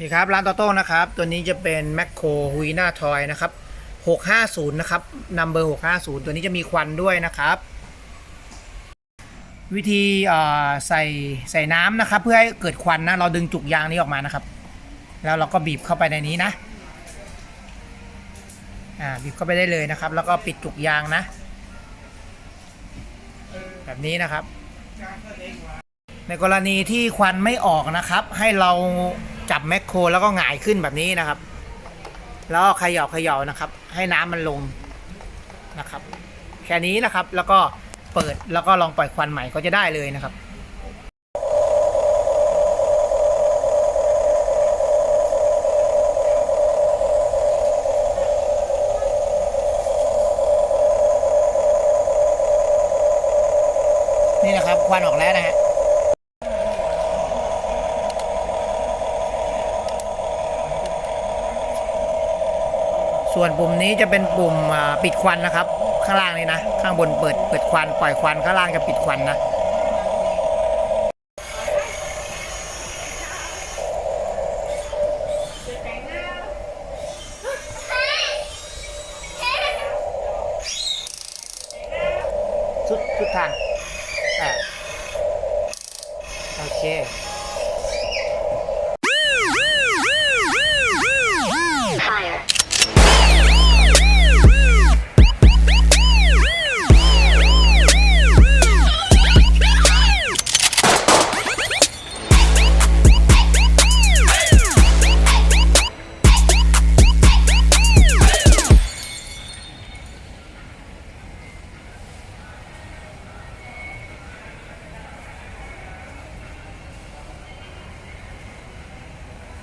นี่ครับร้านโตโต้นะครับ ตัวนี้จะเป็นแมคโครฮุยนาทอยนะครับ 650 นะครับนัมเบอร์ 650 ตัวนี้จะมีควันด้วยนะครับ วิธีใส่ใส่น้ำนะครับ เพื่อให้เกิดควันนะ เราดึงจุกยางนี้ออกมานะครับ แล้วเราก็บีบเข้าไปในนี้นะอ่าบีบเข้าไปได้เลยนะครับ แล้วก็ปิดจุกยางนะ แบบนี้นะครับ ในกรณีที่ควันไม่ออกนะครับ ให้เรา จับแมคโครแล้วก็หงายขึ้นแบบนี้นะครับ แล้วก็เขย่าเขย่านะครับ ให้น้ำมันลงนะครับ แค่นี้นะครับแล้วก็เปิดแล้วก็ลองปล่อยควันใหม่ก็จะได้เลยนะครับนี่นะครับควันออกแล้วนะฮะ ส่วนปุ่มนี้จะเป็นปุ่มปิดควันนะครับ ข้างล่างนี่นะ ข้างบนเปิดเปิดควันปล่อยควันข้างล่างจะปิดควันนะทุกทุกทางอ่าโอเค